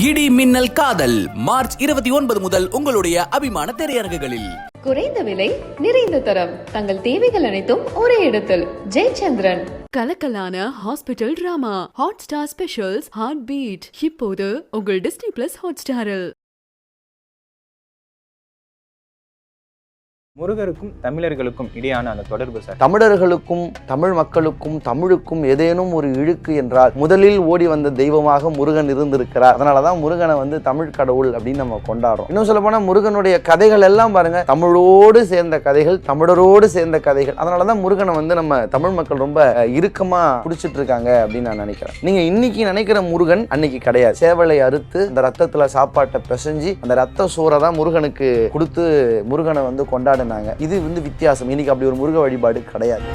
இடி மின்னல் காதல் மார்ச் இருபத்தி ஒன்பது முதல் உங்களுடைய அபிமான திரையரங்குகளில். குறைந்த விலை நிறைந்த தரம். தங்கள் தேவைகள் அனைத்தும் ஒரே இடத்தில். Jayachandran. கலக்கலான hospital drama. Hotstar specials heart beat இப்போது உங்கள் டிஸ்னி பிளஸ் ஹாட் ஸ்டாரில் முருகருக்கும் தமிழர்களுக்கும் இடையான அந்த தொடர்பு சார்? தமிழர்களுக்கும் தமிழ் மக்களுக்கும் தமிழுக்கும் ஏதேனும் ஒரு இழுக்கு என்றால் முதலில் ஓடி வந்த தெய்வமாக முருகன் இருந்திருக்கிறார். அதனால தான் முருகனை வந்து தமிழ் கடவுள் அப்படின்னு நம்ம கொண்டாடுறோம். இன்னும் சொல்ல போனால் முருகனுடைய கதைகள் எல்லாம் பாருங்க. தமிழோடு சேர்ந்த கதைகள் தமிழரோடு சேர்ந்த கதைகள். அதனால தான் முருகனை வந்து நம்ம தமிழ் மக்கள் ரொம்ப இறுக்கமாக இறுக்கமா பிடிச்சிட்டு இருக்காங்க அப்படின்னு நான் நினைக்கிறேன். நீங்க இன்னைக்கு நினைக்கிற முருகன் அன்னைக்கு கிடையாது. சேவலை அறுத்து அந்த ரத்தத்துல சாப்பாட்டை பிசைஞ்சு அந்த ரத்த சோறை தான் முருகனுக்கு கொடுத்து முருகனை வந்து கொண்டாடினாங்க இது வந்து வித்தியாசம். இன்னைக்கு அப்படி ஒரு முருக வழிபாடு கிடையாது.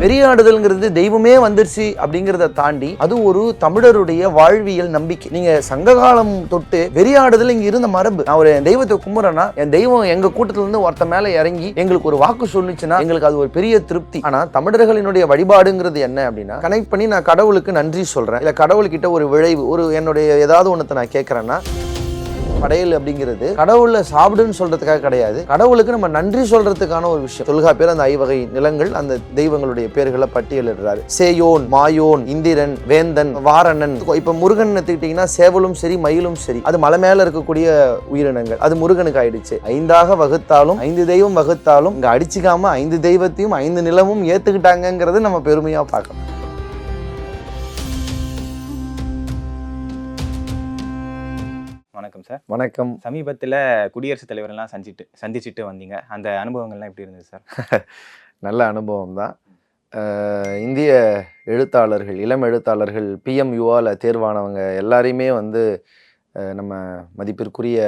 வெறியாடுதல்ங்கிறது தெய்வமே வந்துருச்சு அப்படிங்கிறத தாண்டி அது ஒரு தமிழருடைய வாழ்வியல் நம்பிக்கை. நீங்க சங்ககாலம் தொட்டு வெறியாடுதல் இங்க இருந்த மரபு. நான் ஒரு என் தெய்வத்தை கும்புறேன்னா என் தெய்வம் எங்க கூட்டத்துல இருந்து ஒருத்த மேல இறங்கி எங்களுக்கு ஒரு வாக்கு சொல்லுச்சுன்னா எங்களுக்கு அது ஒரு பெரிய திருப்தி. ஆனா தமிழர்களினுடைய வழிபாடுங்கிறது என்ன அப்படின்னா கனெக்ட் பண்ணி நான் கடவுளுக்கு நன்றி சொல்றேன். இல்ல கடவுள்கிட்ட ஒரு விளைவு ஒரு என்னுடைய ஏதாவது ஒன்றத்தை நான் கேட்கறேன்னா படையல் அப்படிங்கிறது கடவுளை சாப்பிடுன்னு சொல்றதுக்காக கிடையாது. கடவுளுக்கு நம்ம நன்றி சொல்றதுக்கான ஒரு விஷயம். தொல்காப்பியர் அந்த ஐவகை நிலங்கள் அந்த தெய்வங்களுடைய பேர்களை பட்டியலிடுறாரு. சேயோன் மாயோன் இந்திரன் வேந்தன் வாரணன். இப்ப முருகன் எடுத்துக்கிட்டீங்கன்னா சேவலும் சரி மயிலும் சரி. அது மலை மேல இருக்கக்கூடிய உயிரினங்கள். அது முருகனுக்கு ஆயிடுச்சு. ஐந்தாக வகுத்தாலும் ஐந்து தெய்வம் வகுத்தாலும் இங்க அடிச்சுக்காம ஐந்து தெய்வத்தையும் ஐந்து நிலமும் ஏத்துக்கிட்டாங்கிறது நம்ம பெருமையா பார்க்கணும். வணக்கம் சார். வணக்கம். சமீபத்தில் குடியரசுத் தலைவரெல்லாம் சந்திச்சுட்டு சந்திச்சுட்டு வந்தீங்க. அந்த அனுபவங்கள்லாம் எப்படி இருந்தது சார்? நல்ல அனுபவம் தான் இந்திய எழுத்தாளர்கள் இளம் எழுத்தாளர்கள் பிஎம் யுவால தேர்வானவங்க எல்லாரையுமே வந்து நம்ம மதிப்பிற்குரிய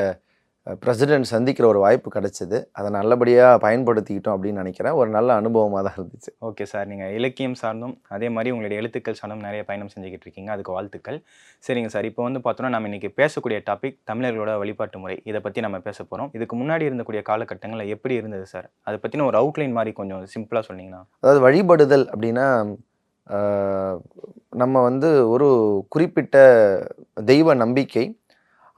பிரசிடென்ட் சந்திக்கிற ஒரு வாய்ப்பு கிடைச்சது. அதை நல்லபடியாக பயன்படுத்திக்கிட்டோம் அப்படின்னு நினைக்கிறேன். ஒரு நல்ல அனுபவமாக தான் இருந்துச்சு. Okay sir. நீங்கள் இலக்கியம் சார்ந்தும் அதே மாதிரி உங்களுடைய எழுத்துக்கள் சார்ந்தும் நிறைய பயணம் செஞ்சுக்கிட்டு இருக்கீங்க. அதுக்கு வாழ்த்துக்கள். சரிங்க சார். இப்போ வந்து பார்த்தோன்னா நம்ம இன்னைக்கு பேசக்கூடிய டாபிக் தமிழர்களோட வழிபாட்டு முறை. இதை பற்றி நம்ம பேச போகிறோம் இதுக்கு முன்னாடி இருந்தக்கூடிய காலகட்டங்களில் எப்படி இருந்தது சார்? அதை பற்றின ஒரு அவுட்லைன் மாதிரி கொஞ்சம் சிம்பிளாக சொன்னீங்கன்னா. அதாவது வழிபடுதல் அப்படின்னா நம்ம வந்து ஒரு குறிப்பிட்ட தெய்வ நம்பிக்கை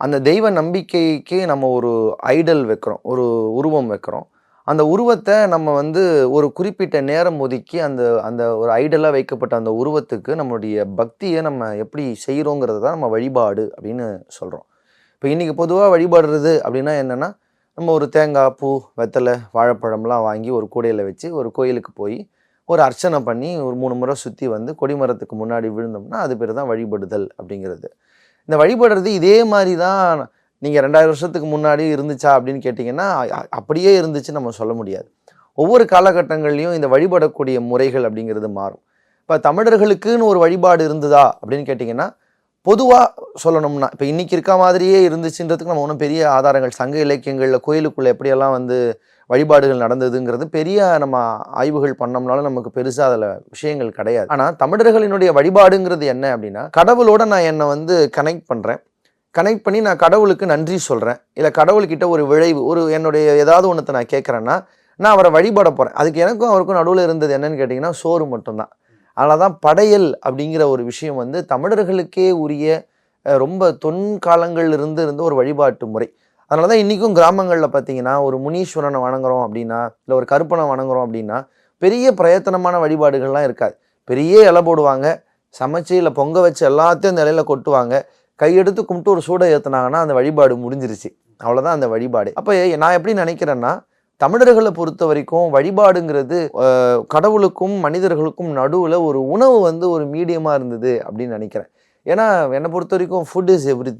அந்த தெய்வ நம்பிக்கைக்கு நம்ம ஒரு ஐடல் வைக்கிறோம் ஒரு உருவம் வைக்கிறோம். அந்த உருவத்தை நம்ம வந்து ஒரு குறிப்பிட்ட நேரம் ஒதுக்கி அந்த அந்த ஒரு ஐடலாக வைக்கப்பட்ட அந்த உருவத்துக்கு நம்மளுடைய பக்தியை நம்ம எப்படி செய்கிறோங்கிறது தான் நம்ம வழிபாடு அப்படின்னு சொல்கிறோம் இப்போ இன்றைக்கி பொதுவாக வழிபடுறது அப்படின்னா என்னென்னா நம்ம ஒரு தேங்காய் பூ வெத்தலை வாழைப்பழம்லாம் வாங்கி ஒரு கூடையில் வச்சு ஒரு கோயிலுக்கு போய் ஒரு அர்ச்சனை பண்ணி ஒரு மூணு முறை சுற்றி வந்து கொடிமரத்துக்கு முன்னாடி விழுந்தோம்னா அது பேர் தான் வழிபடுதல் அப்படிங்கிறது. இந்த வழிபடுறது இதே மாதிரி தான் நீங்கள் ரெண்டாயிரம் வருஷத்துக்கு முன்னாடி இருந்துச்சா அப்படின்னு கேட்டிங்கன்னா அப்படியே இருந்துச்சு நம்ம சொல்ல முடியாது. ஒவ்வொரு காலகட்டங்கள்லையும் இந்த வழிபடக்கூடிய முறைகள் அப்படிங்கிறது மாறும். இப்போ தமிழர்களுக்குன்னு ஒரு வழிபாடு இருந்ததா அப்படின்னு கேட்டிங்கன்னா பொதுவாக சொல்லணும்னா இப்போ இன்னைக்கு இருக்க மாதிரியே இருந்துச்சுன்றதுக்கு நம்ம ஒன்றும் பெரிய ஆதாரங்கள் சங்க இலக்கியங்களில் கோயிலுக்குள்ளே எப்படியெல்லாம் வந்து வழிபாடுகள் நடந்ததுங்கிறது பெரிய நம்ம ஆய்வுகள் பண்ணோம்னாலும் நமக்கு பெருசாக அதில் விஷயங்கள் கிடையாது. ஆனால் தமிழர்களினுடைய வழிபாடுங்கிறது என்ன அப்படின்னா கடவுளோட நான் என்னை வந்து கனெக்ட் பண்ணுறேன் கனெக்ட் பண்ணி நான் கடவுளுக்கு நன்றி சொல்கிறேன் இல்லை கடவுள்கிட்ட ஒரு விளைவு ஒரு என்னுடைய ஏதாவது ஒன்றத்தை நான் கேட்குறேன்னா நான் அவரை வழிபட போகிறேன் அதுக்கு எனக்கும் அவருக்கும் நடுவில் இருந்தது என்னன்னு கேட்டிங்கன்னா சோறு மட்டும்தான். அதனால தான் படையல் அப்படிங்கிற ஒரு விஷயம் வந்து தமிழர்களுக்கே உரிய ரொம்ப தொன் இருந்து இருந்த ஒரு வழிபாட்டு முறை. அதனால தான் இன்றைக்கும் கிராமங்களில் பார்த்தீங்கன்னா ஒரு முனீஸ்வரனை வணங்குறோம் அப்படின்னா இல்லை ஒரு கருப்பனை வணங்குறோம் அப்படின்னா பெரிய பிரயத்தனமான வழிபாடுகள்லாம் இருக்காது. பெரிய இலை போடுவாங்க சமைச்சு இல்லை பொங்க வச்சு எல்லாத்தையும் அந்த இலையில கொட்டுவாங்க. கையெடுத்து கும்பிட்டு ஒரு சூடை ஏற்றுனாங்கன்னா அந்த வழிபாடு முடிஞ்சிருச்சு. அவ்வளோதான் அந்த வழிபாடு. அப்போ நான் எப்படி நினைக்கிறேன்னா தமிழர்களை பொறுத்த வரைக்கும் வழிபாடுங்கிறது கடவுளுக்கும் மனிதர்களுக்கும் நடுவில் ஒரு உணவு வந்து ஒரு மீடியமாக இருந்தது அப்படின்னு நினைக்கிறேன். ஏன்னா என்னை பொறுத்த வரைக்கும் ஃபுட் இஸ் எவ்ரி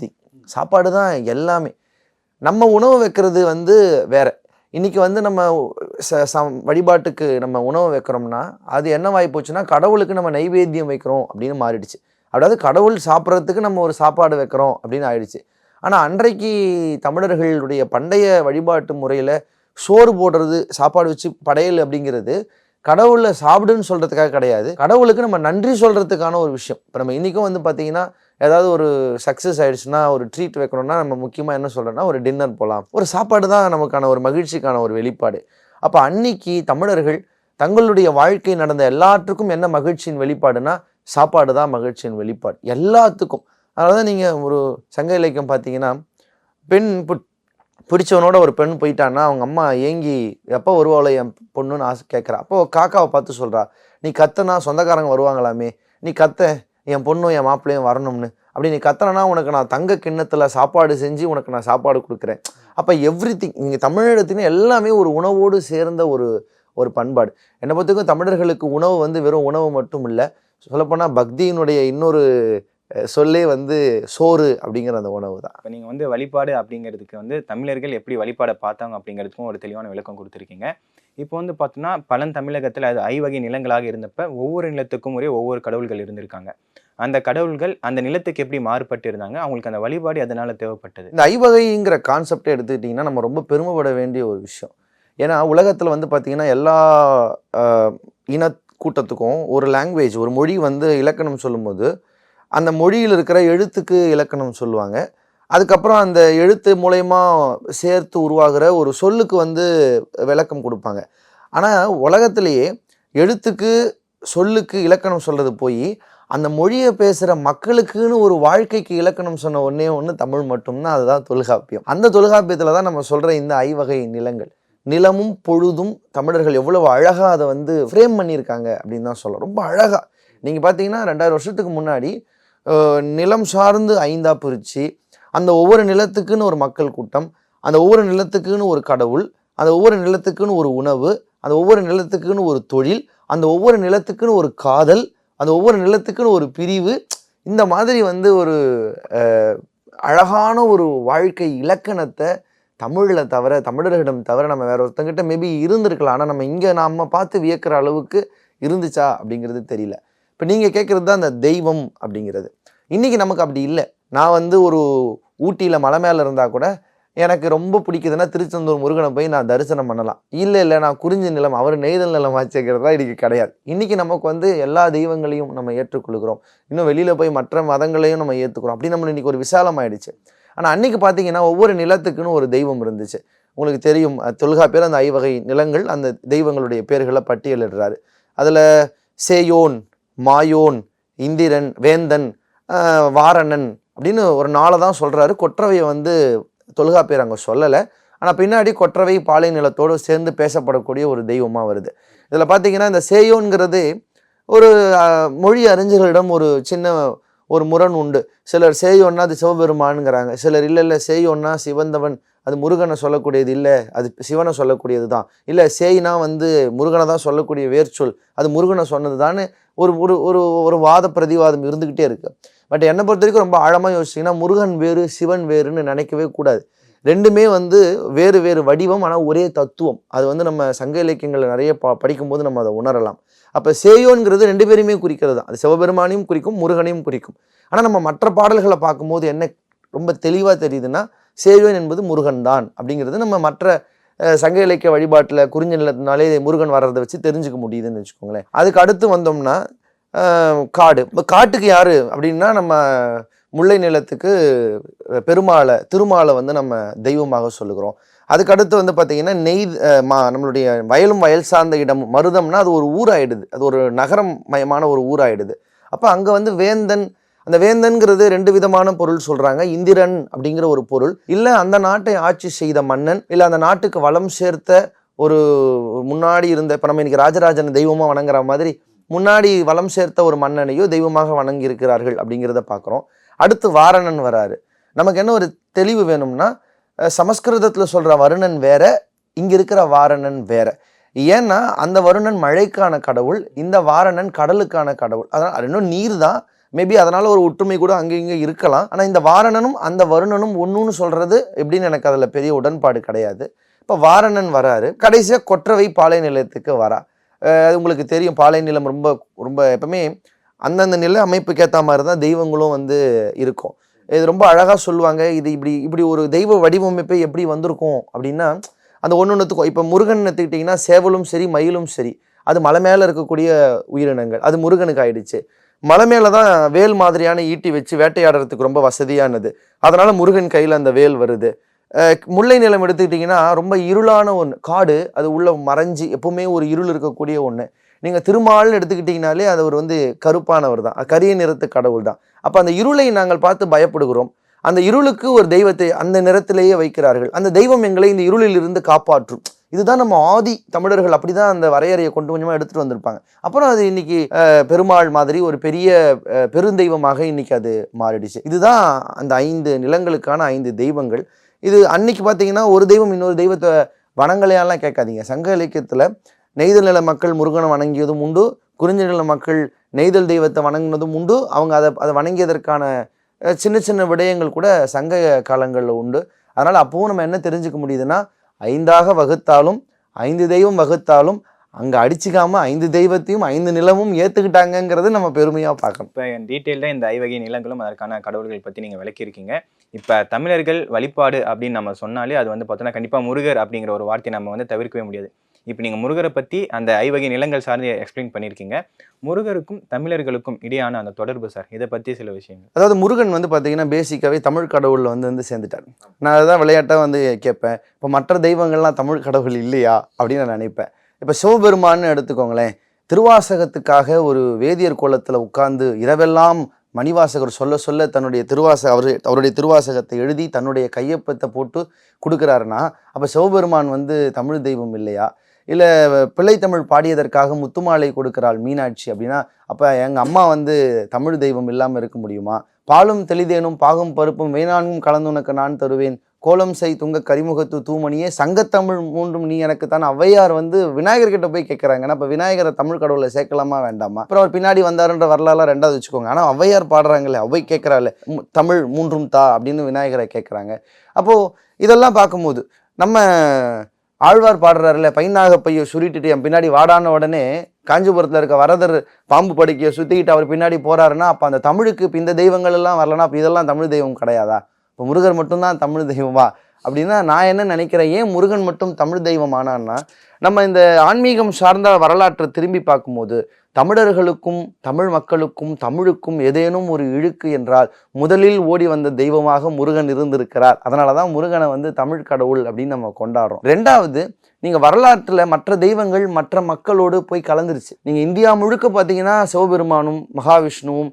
சாப்பாடு தான் எல்லாமே. நம்ம உணவு வைக்கிறது வந்து வேற. இன்றைக்கி வந்து நம்ம ச வழிபாட்டுக்கு நம்ம உணவு வைக்கிறோம்னா அது என்ன வாய் போச்சுன்னா கடவுளுக்கு நம்ம நைவேத்தியம் வைக்கிறோம் அப்படின்னு மாறிடுச்சு. அதாவது கடவுள் சாப்பிட்றதுக்கு நம்ம ஒரு சாப்பாடு வைக்கிறோம் அப்படின்னு ஆயிடுச்சு. ஆனால் அன்றைக்கு தமிழர்களுடைய பண்டைய வழிபாட்டு முறையில் சோறு போடுறது சாப்பாடு வச்சு படையல் அப்படிங்கிறது கடவுளை சாப்பிடுன்னு சொல்கிறதுக்காக கிடையாது. கடவுளுக்கு நம்ம நன்றி சொல்கிறதுக்கான ஒரு விஷயம். இப்போ நம்ம இன்றைக்கும் வந்து பார்த்திங்கன்னா ஏதாவது ஒரு சக்ஸஸ் ஆயிடுச்சுன்னா ஒரு ட்ரீட் வைக்கணும்னா நம்ம முக்கியமாக என்ன சொல்கிறோன்னா ஒரு டின்னர் போகலாம் ஒரு சாப்பாடு தான் நமக்கான ஒரு மகிழ்ச்சிக்கான ஒரு வெளிப்பாடு. அப்போ அன்னைக்கு தமிழர்கள் தங்களுடைய வாழ்க்கை நடந்த எல்லாற்றுக்கும் என்ன மகிழ்ச்சியின் வெளிப்பாடுனா சாப்பாடு தான் மகிழ்ச்சியின் வெளிப்பாடு. எல்லாத்துக்கும். அதனால தான் நீங்கள் ஒரு சங்க இலக்கியம் பார்த்தீங்கன்னா பெண் பிடிச்சவனோட ஒரு பெண் போயிட்டான்னா அவங்க அம்மா ஏங்கி எப்போ வருவாளோ என் பொண்ணுன்னு ஆசை கேட்குறா. அப்போ காக்காவை பார்த்து சொல்கிறா நீ கத்தனா சொந்தக்காரங்க வருவாங்களாமே. நீ கத்த என் பொண்ணும் என் மாப்பிள்ளையும் வரணும்னு. அப்படி நீ கத்தனா உனக்கு நான் தங்க கிண்ணத்தில் சாப்பாடு செஞ்சு உனக்கு நான் சாப்பாடு கொடுக்குறேன். அப்போ எவ்ரி திங் இங்கே தமிழகத்தின்னு எல்லாமே ஒரு உணவோடு சேர்ந்த ஒரு ஒரு பண்பாடு. என்னை பொறுத்தவரைக்கும் தமிழர்களுக்கு உணவு வந்து வெறும் உணவு மட்டும் இல்லை. சொல்லப்போனால் பக்தியினுடைய இன்னொரு சொல்லே வந்து சோறு அப்படிங்கிற அந்த உணவு தான் இப்போ நீங்கள் வந்து வழிபாடு அப்படிங்கிறதுக்கு வந்து தமிழர்கள் எப்படி வழிபாடை பார்த்தாங்க அப்படிங்கிறதுக்கும் ஒரு தெளிவான விளக்கம் கொடுத்துருக்கீங்க. இப்போ வந்து பார்த்தோன்னா பழந்தமிழகத்தில் அது ஐவகை நிலங்களாக இருந்தப்ப ஒவ்வொரு நிலத்துக்கும் ஒரே ஒவ்வொரு கடவுள்கள் இருந்திருக்காங்க. அந்த கடவுள்கள் அந்த நிலத்துக்கு எப்படி மாறுபட்டு இருந்தாங்க? அவங்களுக்கு அந்த வழிபாடு அதனால தேவைப்பட்டது? இந்த ஐவகைங்கிற கான்செப்டை எடுத்துக்கிட்டிங்கன்னா நம்ம ரொம்ப பெருமைப்பட வேண்டிய ஒரு விஷயம். ஏன்னா உலகத்தில் வந்து பார்த்திங்கன்னா எல்லா இன கூட்டத்துக்கும் ஒரு லாங்குவேஜ் ஒரு மொழி வந்து இலக்கணம் சொல்லும்போது அந்த மொழியில் இருக்கிற எழுத்துக்கு இலக்கணம் சொல்லுவாங்க. அதுக்கப்புறம் அந்த எழுத்து மூலயமா சேர்த்து உருவாகிற ஒரு சொல்லுக்கு வந்து விளக்கம் கொடுப்பாங்க. ஆனால் உலகத்திலேயே எழுத்துக்கு சொல்லுக்கு இலக்கணம் சொல்கிறது போய் அந்த மொழியை பேசுகிற மக்களுக்குன்னு ஒரு வாழ்க்கைக்கு இலக்கணம் சொன்ன ஒன்றே ஒன்று தமிழ் மட்டும்தான். அதுதான் தொல்காப்பியம். அந்த தொல்காப்பியத்தில் தான் நம்ம சொல்கிற இந்த ஐவகை நிலங்கள். நிலமும் பொழுதும் தமிழர்கள் எவ்வளவு அழகாக அதை வந்து ஃப்ரேம் பண்ணியிருக்காங்க அப்படின்னு தான் சொல்லலாம் ரொம்ப அழகாக நீங்கள் பார்த்தீங்கன்னா ரெண்டாயிரம் வருஷத்துக்கு முன்னாடி நிலம் சார்ந்து ஐந்தா பிரித்து அந்த ஒவ்வொரு நிலத்துக்குன்னு ஒரு மக்கள் கூட்டம் அந்த ஒவ்வொரு நிலத்துக்குன்னு ஒரு கடவுள் அந்த ஒவ்வொரு நிலத்துக்குன்னு ஒரு உணவு அந்த ஒவ்வொரு நிலத்துக்குன்னு ஒரு தொழில் அந்த ஒவ்வொரு நிலத்துக்குன்னு ஒரு காதல் அந்த ஒவ்வொரு நிலத்துக்குன்னு ஒரு பிரிவு. இந்த மாதிரி வந்து ஒரு அழகான ஒரு வாழ்க்கை இலக்கணத்தை தமிழில் தவிர தமிழர்களிடம் தவிர நம்ம வேற ஒருத்தங்கிட்ட மேபி இருந்திருக்கலாம். ஆனால் நம்ம இங்கே நம்ம பார்த்து வியக்கிற அளவுக்கு இருந்துச்சா அப்படிங்கிறது தெரியல. இப்போ நீங்கள் கேட்குறது தான் அந்த தெய்வம் அப்படிங்கிறது. இன்றைக்கி நமக்கு அப்படி இல்லை. நான் வந்து ஒரு ஊட்டியில் மலை மேலே இருந்தால் கூட எனக்கு ரொம்ப பிடிக்குதுன்னா திருச்செந்தூர் முருகனை போய் நான் தரிசனம் பண்ணலாம். இல்லை இல்லை நான் குறிஞ்சி நிலம் அவர் நெய்தல் நிலம் வச்சுக்கிறதா இன்றைக்கி கிடையாது. இன்றைக்கி நமக்கு வந்து எல்லா தெய்வங்களையும் நம்ம ஏற்றுக்கொள்கிறோம். இன்னும் வெளியில் போய் மற்ற மதங்களையும் நம்ம ஏற்றுக்கிறோம் அப்படி நம்ம இன்றைக்கி ஒரு விசாலமாயிடுச்சு ஆனால் அன்றைக்கி பார்த்தீங்கன்னா ஒவ்வொரு நிலத்துக்குன்னு ஒரு தெய்வம் இருந்துச்சு. உங்களுக்கு தெரியும் தொல்காப்பியர் அந்த ஐவகை நிலங்கள் அந்த தெய்வங்களுடைய பேர்களை பட்டியலிடுறாரு. அதில் சேயோன் மாயோன் இந்திரன் வேந்தன் வாரணன் அப்படின்னு ஒரு நாளை தான் சொல்கிறாரு கொற்றவையை வந்து தொல்காப்பியர் அங்கே சொல்லலை. ஆனால் பின்னாடி கொற்றவை பாலை நிலத்தோடு சேர்ந்து பேசப்படக்கூடிய ஒரு தெய்வமாக வருது. இதில் பார்த்தீங்கன்னா இந்த சேயோன்கிறது ஒரு மொழி அறிஞர்களிடம் ஒரு சின்ன ஒரு முரண் உண்டு. சிலர் சேயோன்னா அது சிவபெருமானுங்கிறாங்க. சிலர் இல்லை இல்லை சேயோன்னா சிவந்தவன் அது முருகனை சொல்லக்கூடியது இல்லை அது சிவனை சொல்லக்கூடியது தான் இல்லை சேய்னா வந்து முருகனை தான் சொல்லக்கூடிய வேர்ச்சொல். அது முருகனை சொன்னது தானே ஒரு ஒரு ஒரு ஒரு வாத பிரதிவாதம் இருந்துக்கிட்டே இருக்குது பட் என்னை பொறுத்த வரைக்கும் ரொம்ப ஆழமாக யோசிச்சிங்கன்னா முருகன் வேறு சிவன் வேறுன்னு நினைக்கவே கூடாது. ரெண்டுமே வந்து வேறு வேறு வடிவம் ஆனால் ஒரே தத்துவம். அது வந்து நம்ம சங்க இலக்கியங்களில் நிறைய ப படிக்கும்போது நம்ம அதை உணரலாம். அப்போ சேயோன்கிறது ரெண்டு பேருமே குறிக்கிறது தான் அது சிவபெருமானையும் குறிக்கும் முருகனையும் குறிக்கும். ஆனால் நம்ம மற்ற பாடல்களை பார்க்கும்போது என்ன ரொம்ப தெளிவாக தெரியுதுன்னா சேயோன் என்பது முருகன் தான் அப்படிங்கிறது நம்ம மற்ற சங்க இலக்கிய வழிபாட்டில் குறிஞ்ச நிலத்தினாலே முருகன் வர்றதை வச்சு தெரிஞ்சுக்க முடியுதுன்னு வச்சுக்கோங்களேன். அதுக்கு அடுத்து வந்தோம்னா காடு. இப்போ காட்டுக்கு யார் அப்படின்னா நம்ம முல்லை நிலத்துக்கு பெருமாளை திருமாலை வந்து நம்ம தெய்வமாக சொல்லுகிறோம். அதுக்கடுத்து வந்து பார்த்திங்கன்னா நெய் மா நம்மளுடைய வயலும் வயல் சார்ந்த இடம் மருதம்னா அது ஒரு ஊராயிடுது. அது ஒரு நகரம் மயமான ஒரு ஊராயிடுது. அப்போ அங்கே வந்து வேந்தன் அந்த வேந்தன்கிறது ரெண்டு விதமான பொருள் சொல்றாங்க. இந்திரன் அப்படிங்கிற ஒரு பொருள். இல்லை அந்த நாட்டை ஆட்சி செய்த மன்னன் இல்லை அந்த நாட்டுக்கு வளம் சேர்த்த ஒரு முன்னாடி இருந்த இப்போ நம்ம இன்னைக்கு ராஜராஜனை தெய்வமாக வணங்குற மாதிரி முன்னாடி வளம் சேர்த்த ஒரு மன்னனையோ தெய்வமாக வணங்கி இருக்கிறார்கள் அப்படிங்கிறத பார்க்குறோம் அடுத்து வாரணன் வராரு. நமக்கு என்ன ஒரு தெளிவு வேணும்னா சமஸ்கிருதத்தில் சமஸ்கிருதத்துல சொல்ற வருணன் வேற இங்க இருக்கிற வாரணன் வேற. ஏன்னா அந்த வருணன் மழைக்கான கடவுள் இந்த வாரணன் கடலுக்கான கடவுள். அதனால் ரெண்டும் நீர் தான் மேபி அதனால் ஒரு ஒற்றுமை கூட அங்கே இங்கே இருக்கலாம். ஆனால் இந்த வாரணனும் அந்த வருணனும் ஒன்றுன்னு சொல்கிறது எப்படின்னு எனக்கு அதில் பெரிய உடன்பாடு கிடையாது. இப்போ வாரணன் வராரு. கடைசியாக கொற்றவை பாலை நிலையத்துக்கு வரா. அது உங்களுக்கு தெரியும். பாலை நிலம் ரொம்ப ரொம்ப எப்பவுமே அந்தந்த நில அமைப்புக்கு ஏற்ற மாதிரி தான் தெய்வங்களும் வந்து இருக்கும். இது ரொம்ப அழகாக சொல்லுவாங்க. இது இப்படி இப்படி ஒரு தெய்வ வடிவமைப்பு எப்படி வந்திருக்கும் அப்படின்னா அந்த ஒன்று ஒன்றுத்துக்கும் இப்போ முருகன் எடுத்துக்கிட்டிங்கன்னா சேவலும் சரி மயிலும் சரி. அது மலை மேலே இருக்கக்கூடிய உயிரினங்கள். அது முருகனுக்கு ஆயிடுச்சு. மலை மேலே தான் வேல் மாதிரியான ஈட்டி வச்சு வேட்டையாடுறதுக்கு ரொம்ப வசதியானது. அதனால் முருகன் கையில் அந்த வேல் வருது. முல்லை நிலம் எடுத்துக்கிட்டிங்கன்னா ரொம்ப இருளான ஒன்று காடு அது உள்ள மறைஞ்சு எப்பவுமே ஒரு இருள் இருக்கக்கூடிய ஒன்று நீங்கள் திருமால்னு எடுத்துக்கிட்டிங்கனாலே அது ஒரு வந்து கருப்பானவர் தான். கரிய நிறத்து கடவுள் தான். அப்போ அந்த இருளை நாங்கள் பார்த்து பயப்படுகிறோம். அந்த இருளுக்கு ஒரு தெய்வத்தை அந்த நிறத்திலேயே வைக்கிறார்கள். அந்த தெய்வம் எங்களை இந்த இருளில் இருந்து காப்பாற்றும். இதுதான் நம்ம ஆதி தமிழர்கள் அப்படி தான் அந்த வரையறையை கொண்டு கொஞ்சமாக எடுத்துகிட்டு வந்திருப்பாங்க. அப்புறம் அது இன்னைக்கு பெருமாள் மாதிரி ஒரு பெரிய பெருந்தெய்வமாக இன்னைக்கு அது மாறிடுச்சு. இதுதான் அந்த ஐந்து நிலங்களுக்கான ஐந்து தெய்வங்கள். இது அன்னைக்கு பார்த்தீங்கன்னா ஒரு தெய்வம் இன்னொரு தெய்வத்தை வணங்கலையாலாம் கேட்காதீங்க. சங்க இலக்கியத்தில் நெய்தல் நில மக்கள் முருகனை வணங்கியதும் உண்டு குறிஞ்சி நில மக்கள் நெய்தல் தெய்வத்தை வணங்கினதும் உண்டு. அவங்க அதை அதை வணங்கியதற்கான சின்ன சின்ன விடயங்கள் கூட சங்க காலங்களில் உண்டு. அதனால் அப்போவும் நம்ம என்ன தெரிஞ்சுக்க முடியுதுன்னா ஐந்தாக வகுத்தாலும் ஐந்து தெய்வம் வகுத்தாலும் அங்கே அடிச்சுக்காம ஐந்து தெய்வத்தையும் ஐந்து நிலமும் ஏற்றுக்கிட்டாங்கங்கிறது நம்ம பெருமையாக பார்க்கணும். இப்போ டீட்டெயிலாக இந்த ஐவகை நிலங்களும் அதற்கான கடவுள்கள் பற்றி நீங்கள் விளக்கியிருக்கீங்க. இப்போ தமிழர்கள் வழிபாடு அப்படின்னு நம்ம சொன்னாலே அது வந்து பார்த்தோன்னா கண்டிப்பாக முருகர் அப்படிங்கிற ஒரு வார்த்தையை நம்ம வந்து தவிர்க்கவே முடியாது. இப்போ நீங்கள் முருகரை பற்றி அந்த ஐவகை நிலங்கள் சார்ந்து எக்ஸ்பிளைன் பண்ணியிருக்கீங்க. முருகருக்கும் தமிழர்களுக்கும் இடையான அந்த தொடர்பு சார் இதை பற்றி சில விஷயங்கள். அதாவது முருகன் வந்து பார்த்தீங்கன்னா பேசிக்காகவே தமிழ் கடவுளில் வந்து வந்து சேர்ந்துட்டார். நான் அதுதான் விளையாட்டாக வந்து கேட்பேன். இப்போ மற்ற தெய்வங்கள்லாம் தமிழ் கடவுள் இல்லையா அப்படின்னு நான் நினைப்பேன். இப்போ சிவபெருமான்னு எடுத்துக்கோங்களேன் திருவாசகத்துக்காக ஒரு வேதியர் கோலத்தில் உட்கார்ந்து இரவெல்லாம் மணிவாசகர் சொல்ல சொல்ல தன்னுடைய திருவாச அவர் அவருடைய திருவாசகத்தை எழுதி தன்னுடைய கையொப்பத்தை போட்டு கொடுக்குறாருன்னா அப்போ சிவபெருமான் வந்து தமிழ் தெய்வம் இல்லையா? இல்லை பிள்ளைத்தமிழ் பாடியதற்காக முத்துமாலை கொடுக்கிறாள் மீனாட்சி அப்படின்னா அப்போ எங்கள் அம்மா வந்து தமிழ் தெய்வம் இல்லாமல் இருக்க முடியுமா? பாலும் தெளிதேனும் பாகும் பருப்பும் வேணானும் கலந்துனக்கு நான் தருவேன். கோலம் செய் துங்க கரிமுகத்து தூமணியே சங்கத்தமிழ் மூன்றும் நீ எனக்கு தான். ஔவையார் வந்து விநாயகர்கிட்ட போய் கேட்குறாங்கன்னா அப்போ விநாயகரை தமிழ் கடவுளை சேர்க்கலாமா வேண்டாமா? அப்புறம் அவர் பின்னாடி வந்தாருன்ற வரலாறுலாம் ரெண்டாவது வச்சுக்கோங்க. ஆனால் ஔவையார் பாடுறாங்களே அவை கேட்குறாள் தமிழ் மூன்றும் தா அப்படின்னு விநாயகரை கேட்குறாங்க அப்போது இதெல்லாம் பார்க்கும்போது நம்ம ஆழ்வார் பாடுறாருல பைனாக பைய சுருட்டிட்டு என் பின்னாடி வாடான உடனே காஞ்சிபுரத்தில் இருக்க வரதர் பாம்பு படுக்கையை சுற்றிக்கிட்டு அவர் பின்னாடி போறாருன்னா அப்போ அந்த தமிழுக்கு இப்போ இந்த தெய்வங்கள் எல்லாம் வரலன்னா அப்போ இதெல்லாம் தமிழ் தெய்வம் கிடையாதா? இப்போ முருகர் மட்டும்தான் தமிழ் தெய்வமா அப்படின்னா நான் என்ன நினைக்கிறேன்? ஏன் முருகன் மட்டும் தமிழ் தெய்வம் ஆனான்னா நம்ம இந்த ஆன்மீகம் சார்ந்த வரலாற்றை திரும்பி பார்க்கும்போது தமிழர்களுக்கும் தமிழ் மக்களுக்கும் தமிழுக்கும் ஏதேனும் ஒரு இழுக்கு என்றால் முதலில் ஓடி வந்த தெய்வமாக முருகன் இருந்திருக்கிறார். அதனால தான் முருகனை வந்து தமிழ் கடவுள் அப்படின்னு நம்ம கொண்டாடுறோம். ரெண்டாவது நீங்கள் வரலாற்றில் மற்ற தெய்வங்கள் மற்ற மக்களோடு போய் கலந்துருச்சு. நீங்கள் இந்தியா முழுக்க பார்த்தீங்கன்னா சிவபெருமானும் மகாவிஷ்ணுவும்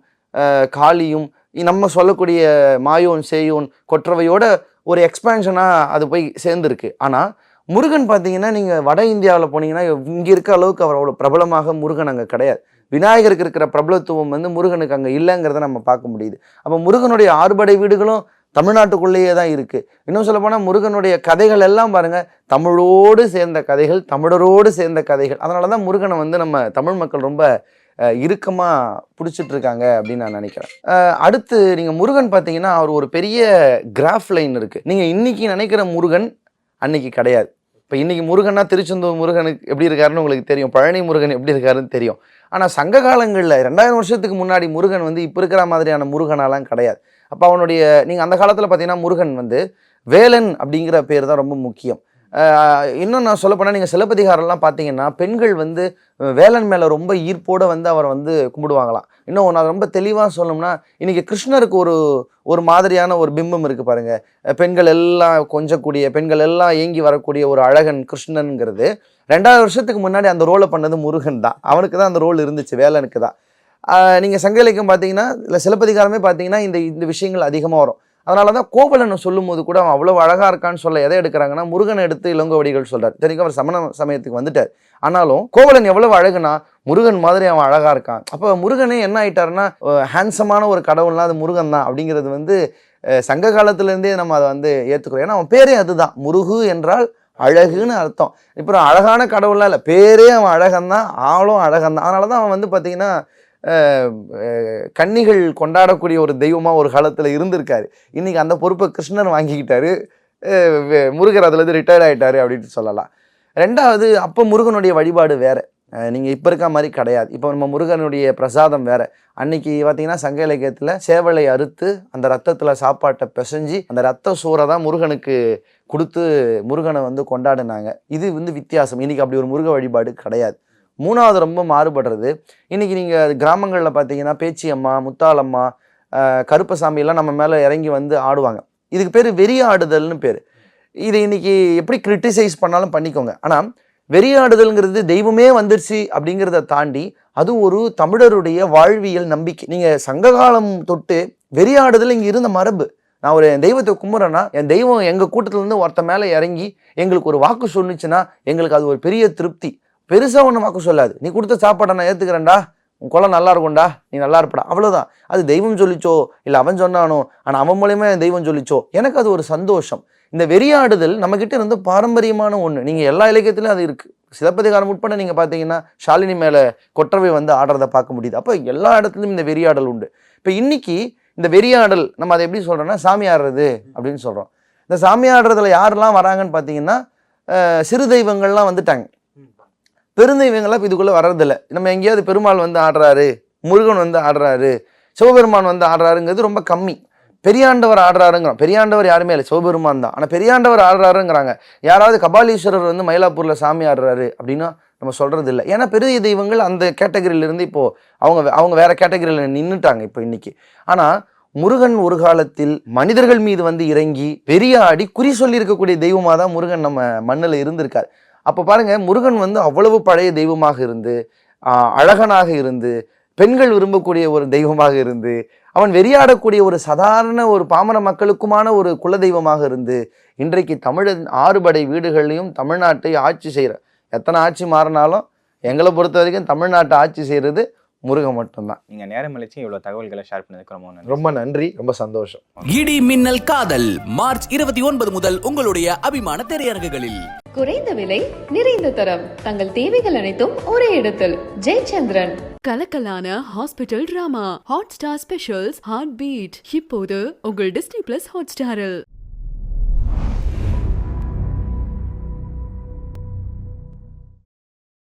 காளியும் நம்ம சொல்லக்கூடிய மாயோன் சேயோன் கொற்றவையோட ஒரு எக்ஸ்பேன்ஷனாக அது போய் சேர்ந்துருக்கு. ஆனால் முருகன் பார்த்தீங்கன்னா நீங்கள் வட இந்தியாவில் போனீங்கன்னா இங்கே இருக்க அளவுக்கு அவர் அவ்வளோ பிரபலமாக முருகன் அங்கே கிடையாது. விநாயகருக்கு இருக்கிற பிரபலத்துவம் வந்து முருகனுக்கு அங்கே இல்லைங்கிறத நம்ம பார்க்க முடியுது. அப்போ முருகனுடைய ஆறுபடை வீடுகளும் தமிழ்நாட்டுக்குள்ளேயே தான் இருக்குது இன்னும் சொல்லப்போனால் முருகனுடைய கதைகள் எல்லாம் பாருங்கள் தமிழோடு சேர்ந்த கதைகள் தமிழரோடு சேர்ந்த கதைகள். அதனால தான் முருகனை வந்து நம்ம தமிழ் மக்கள் ரொம்ப இறுக்கமாக பிடிச்சிட்ருக்காங்க பிடிச்சிட்டு இருக்காங்க அப்படின்னு நான் நினைக்கிறேன். அடுத்து நீங்கள் முருகன் பார்த்தீங்கன்னா அவர் ஒரு பெரிய கிராஃப் லைன் இருக்குது நீங்கள் இன்றைக்கி நினைக்கிற முருகன் அன்னைக்கு கிடையாது. இப்போ இன்னைக்கு முருகன்னா திருச்செந்தூர் முருகனுக்கு எப்படி இருக்காருன்னு உங்களுக்கு தெரியும். பழனி முருகன் எப்படி இருக்காருன்னு தெரியும். ஆனால் சங்க காலங்களில் ரெண்டாயிரம் வருஷத்துக்கு முன்னாடி முருகன் வந்து இப்போ இருக்கிற மாதிரியான முருகனாலாம் கிடையாது. அப்போ அவனுடைய நீங்கள் அந்த காலத்தில் பார்த்தீங்கன்னா முருகன் வந்து வேலன் அப்படிங்கிற பேர் தான் ரொம்ப முக்கியம். இன்னும் நான் சொல்ல போனால் நீங்கள் சிலப்பதிகாரம்லாம் பார்த்தீங்கன்னா பெண்கள் வந்து வேலன் மேலே ரொம்ப ஈர்ப்போடு வந்து அவரை வந்து கும்பிடுவாங்களாம். இன்னும் நான் ரொம்ப தெளிவாக சொல்லணும்னா இன்றைக்கி கிருஷ்ணருக்கு ஒரு ஒரு மாதிரியான ஒரு பிம்பம் இருக்குது பாருங்கள் பெண்கள் எல்லாம் கொஞ்சக்கூடிய பெண்கள் எல்லாம் ஏங்கி வரக்கூடிய ஒரு அழகன் கிருஷ்ணனுங்கிறது ரெண்டாயிரம் வருஷத்துக்கு முன்னாடி அந்த ரோலை பண்ணது முருகன் தான். அவனுக்கு தான் அந்த ரோல் இருந்துச்சு வேலனுக்கு தான். நீங்கள் சங்க இலக்கியம் பார்த்தீங்கன்னா இல்லை சிலப்பதிகாரமே பார்த்தீங்கன்னா இந்த இந்த விஷயங்கள் அதிகமாக வரும். அதனால தான் கோவலனை சொல்லும்போது கூட அவன் அவ்வளோ அழகாக இருக்கான்னு சொல்ல எதை எடுக்கிறாங்கன்னா முருகனை எடுத்து இளங்கோவடிகள் சொல்கிறார் தெரியும்? அவர் சமண சமயத்துக்கு வந்துட்டார். ஆனாலும் கோவலன் எவ்வளவு அழகுனா முருகன் மாதிரி அவன் அழகாக இருக்கான். அப்போ முருகனே என்ன ஆயிட்டாருன்னா ஹேண்ட்ஸமான ஒரு கடவுள்னா அது முருகன் தான் அப்படிங்கிறது வந்து சங்க காலத்துலேருந்தே நம்ம அதை வந்து ஏற்றுக்கிறோம் ஏன்னா அவன் பேரே அதுதான். முருகு என்றால் அழகுன்னு அர்த்தம். இப்போ அழகான கடவுள்லாம் இல்லை. பேரே அவன் அழகன் தான் ஆளும் அழகன் தான் அதனால தான் அவன் வந்து பார்த்திங்கன்னா கன்னிகள் கொண்டாடக்கூடிய ஒரு தெய்வமாக ஒரு காலத்தில் இருந்திருக்காரு. இன்றைக்கி அந்த பொறுப்பை கிருஷ்ணன் வாங்கிக்கிட்டாரு. முருகர் அதுலேருந்து ரிட்டையர்ட் ஆயிட்டாரு அப்படின்ட்டு சொல்லலாம். ரெண்டாவது அப்போ முருகனுடைய வழிபாடு வேறு. நீங்கள் இப்போ இருக்க மாதிரி கிடையாது. இப்போ நம்ம முருகனுடைய பிரசாதம் வேறு. அன்னைக்கு பார்த்தீங்கன்னா சங்க இலக்கியத்தில் சேவலை அறுத்து அந்த ரத்தத்தில் சாப்பாட்டை பிசைஞ்சு அந்த ரத்த சூறை தான் முருகனுக்கு கொடுத்து முருகனை வந்து கொண்டாடினாங்க. இது வந்து வித்தியாசம். இன்னைக்கு அப்படி ஒரு முருக வழிபாடு கிடையாது. மூணாவது ரொம்ப மாறுபடுறது. இன்றைக்கி நீங்கள் கிராமங்களில் பார்த்தீங்கன்னா பேச்சியம்மா முத்தாளம்மா அஹ், கருப்பசாமி எல்லாம் நம்ம மேலே இறங்கி வந்து ஆடுவாங்க. இதுக்கு பேர் வெறி ஆடுதல்னு பேர். இது இன்றைக்கி எப்படி கிரிட்டிசைஸ் பண்ணாலும் பண்ணிக்கோங்க. ஆனா வெறியாடுதல்ங்கிறது தெய்வமே வந்துருச்சு அப்படிங்கிறத தாண்டி அது ஒரு தமிழருடைய வாழ்வியல் நம்பிக்கை. நீங்கள் சங்ககாலம் தொட்டு வெறியாடுதல் இங்கே இருந்த மரபு. நான் ஒரு என் தெய்வத்தை கும்பிட்றேன்னா என் தெய்வம் எங்கள் கூட்டத்துலேருந்து ஒருத்த மேலே இறங்கி எங்களுக்கு ஒரு வாக்கு சொன்னுச்சுன்னா எங்களுக்கு அது ஒரு பெரிய திருப்தி. பெருசாக ஒன்றும் வாக்கு சொல்லாது. நீ கொடுத்த சாப்பாடை நான் ஏற்றுக்கிறேன்டா உன் குலம் நல்லா இருக்கும்டா. நீ நல்லா இருப்படா. அவ்வளோதான் அது தெய்வம் சொல்லிச்சோ இல்லை அவன் சொன்னானோ ஆனால் அவன் மூலியமாக என் தெய்வம் சொல்லிச்சோ எனக்கு அது ஒரு சந்தோஷம். இந்த வெறியாடுதல் நம்மக்கிட்ட கிட்ட இருந்து பாரம்பரியமான ஒன்று நீங்கள் எல்லா இலக்கியத்திலும் அது இருக்குது சிலப்பதிகாரம் உட்பட நீங்கள் பார்த்தீங்கன்னா ஷாலினி மேலே கொற்றவை வந்து ஆடுறதை பார்க்க முடியுது. அப்போ எல்லா இடத்துலையும் இந்த வெறியாடல் உண்டு. இப்போ இன்னைக்கு இந்த வெறியாடல் நம்ம அதை எப்படி சொல்கிறோன்னா சாமி ஆடுறது அப்படின்னு சொல்கிறோம் இந்த சாமி ஆடுறதுல யாரெல்லாம் வராங்கன்னு பார்த்தீங்கன்னா சிறு தெய்வங்கள்லாம் வந்துட்டாங்க. பெருந்தெய்வங்கள்லாம் இப்போ இதுக்குள்ளே வர்றதில்ல. நம்ம எங்கேயாவது பெருமாள் வந்து ஆடுறாரு முருகன் வந்து ஆடுறாரு சிவபெருமான் வந்து ஆடுறாருங்கிறது ரொம்ப கம்மி. பெரியாண்டவர் ஆடுறாருங்கிறோம். பெரியாண்டவர் யாருமே இல்லை. சிவபெருமான் தான். ஆனால் பெரியாண்டவர் ஆடுறாருங்கிறாங்க. யாராவது கபாலீஸ்வரர் வந்து மயிலாப்பூரில் சாமி ஆடுறாரு அப்படின்னா நம்ம சொல்கிறது இல்லை ஏன்னா பெரிய தெய்வங்கள் அந்த கேட்டகரியிலிருந்து இருந்து அவங்க வே- அவங்க வேறு கேட்டகரியில் நின்றுட்டாங்க இப்போ இன்றைக்கி ஆனால் முருகன் ஒரு காலத்தில் மனிதர்கள் மீது வந்து இறங்கி பெரிய ஆடி குறி சொல்லியிருக்கக்கூடிய தெய்வமாக தான் முருகன் நம்ம மண்ணில் இருந்திருக்கார். அப்போ பாருங்கள் முருகன் வந்து அவ்வளவு பழைய தெய்வமாக இருந்து அழகனாக இருந்து பெண்கள் விரும்பக்கூடிய ஒரு தெய்வமாக இருந்து அவன் வெறியாடக்கூடிய ஒரு சாதாரண ஒரு பாமர மக்களுக்குமான ஒரு குல தெய்வமாக இருந்து இன்றைக்கு தமிழன் ஆறுபடை வீடுகள்லையும் தமிழ்நாட்டை ஆட்சி செய்கிற எத்தனை ஆட்சி மாறினாலும் எங்களை பொறுத்த வரைக்கும் தமிழ்நாட்டை ஆட்சி செய்கிறது முருகன் மட்டும்தான். நீங்க நேரம் அளிச்சு இவ்வளவு தகவல்களை ஷேர் பண்ணதுக்கு ரொம்ப நன்றி. ரொம்ப நன்றி ரொம்ப சந்தோஷம். இடி மின்னல் காதல் மார்ச் இருபத்தி ஒன்பது முதல் உங்களுடைய அபிமான திரையரங்குகளில். குறைந்த விலை நிறைந்த தரம். தங்கள் தேவைகள் அனைத்தும் ஒரே இடத்தில். Jayachandran. கலக்கலான hospital drama. Hotstar specials heart beat இப்போது உங்கள் டிஸ்னி பிளஸ் ஹாட் ஸ்டாரில்